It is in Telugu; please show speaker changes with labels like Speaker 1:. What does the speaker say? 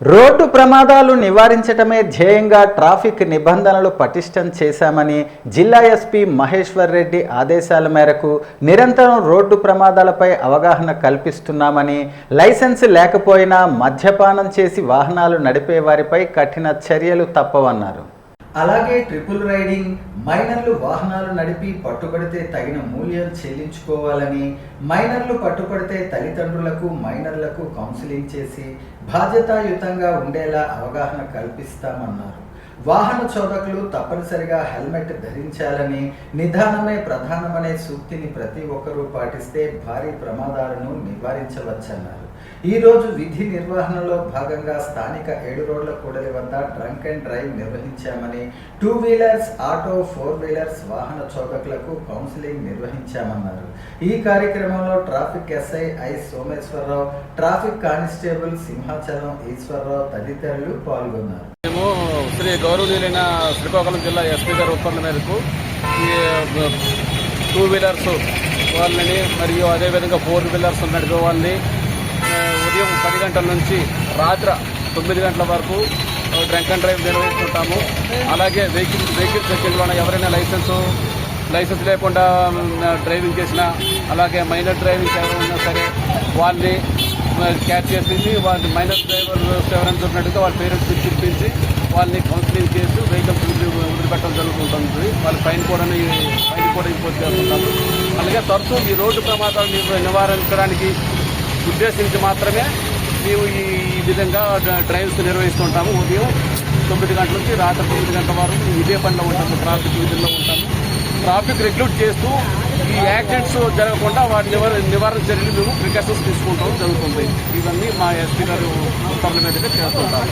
Speaker 1: రోడ్డు ప్రమాదాలు నివారించటమే ధ్యేయంగా ట్రాఫిక్ నిబంధనలు పటిష్టం చేశామని జిల్లా ఎస్పీ మహేశ్వర్ రెడ్డి ఆదేశాల మేరకు నిరంతరం రోడ్డు ప్రమాదాలపై అవగాహన కల్పిస్తున్నామని లైసెన్స్ లేకపోయినా మద్యపానం చేసి వాహనాలు నడిపే వారిపై కఠిన చర్యలు తప్పవన్నారు. అలాగే ట్రిపుల్ రైడింగ్ మైనర్లు వాహనాలు నడిపి పట్టుబడితే తగిన మూల్యం చెల్లించుకోవాలని మైనర్లు పట్టుబడితే తల్లిదండ్రులకు మైనర్లకు కౌన్సిలింగ్ చేసి బాధ్యతాయుతంగా ఉండేలా అవగాహన కల్పిస్తామన్నారు. వాహన చోదకులు తప్పనిసరిగా హెల్మెట్ ధరించాలని నిదానమే ప్రధానమనే సూక్తిని ప్రతి ఒక్కరూ పాటిస్తే భారీ ప్రమాదాలను నివారించవచ్చన్నారు. ఈ రోజు విధి నిర్వహణలో భాగంగా స్థానిక ఏడు రోడ్ల కూడలి వద్ద drunk and drive నిర్వహించామని two wheelers auto four wheelers వాహన చోదకులకు కౌన్సిలింగ్ నిర్వహించామన్నారు. ఈ కార్యక్రమంలో traffic SI I Someswararao traffic constable Simhachalam Eswararao తదితరులు పాల్గొన్నారు.
Speaker 2: శ్రీ గౌరవనీయులైన శ్రీకాకుళం జిల్లా ఎస్పీ గారి ఉత్తర్వుల మేరకు ఈ టూ వీలర్స్ వాళ్ళని మరియు అదేవిధంగా ఫోర్ వీలర్స్ నడిపే వాళ్ళని ఉదయం పది గంటల నుంచి రాత్రి తొమ్మిది గంటల వరకు డ్రంక్ అండ్ డ్రైవ్ నిర్వహిస్తుంటాము. అలాగే వెహికల్ వెహికల్ చెక్కింగ్ వల్ల ఎవరైనా లైసెన్స్ లైసెన్స్ లేకుండా డ్రైవింగ్ చేసినా అలాగే మైనర్ డ్రైవింగ్ ఎవరైనా సరే వాళ్ళని క్యాచ్ చేసింది వాళ్ళ మైనర్ డ్రైవర్ ఎవరైనా ఉన్నట్టుగా వాళ్ళ పేరెంట్స్ చూపించి వాళ్ళని కౌన్సిలింగ్ చేసి వెహికల్స్ వదిలిపెట్టడం జరుగుతుంటుంది. వాళ్ళ ఫైన్ కూడా ఫైన్ కూడా ఇంపోజ్ చేస్తుంటారు అలాగే తరచూ ఈ రోడ్డు ప్రమాదాలు నివారించడానికి ఉద్దేశించి మాత్రమే మేము ఈ విధంగా డ్రైవ్స్ నిర్వహిస్తుంటాము. ఉదయం తొమ్మిది గంటల నుంచి రాత్రి తొమ్మిది గంటల వరకు ఇదే పనిలో ఉంటాము. ట్రాఫిక్ విధుల్లో ఉంటాము. ట్రాఫిక్ రెగ్యులేట్ చేస్తూ ఈ యాక్సిడెంట్స్ జరగకుండా వాటి నివారణ నివారణ చర్యలు మేము ప్రికాషన్స్ తీసుకుంటాం జరుగుతుంది ఇవన్నీ మా ఎస్పీ గారు ఉత్తర్వుల మీదుగా చేస్తుంటారు.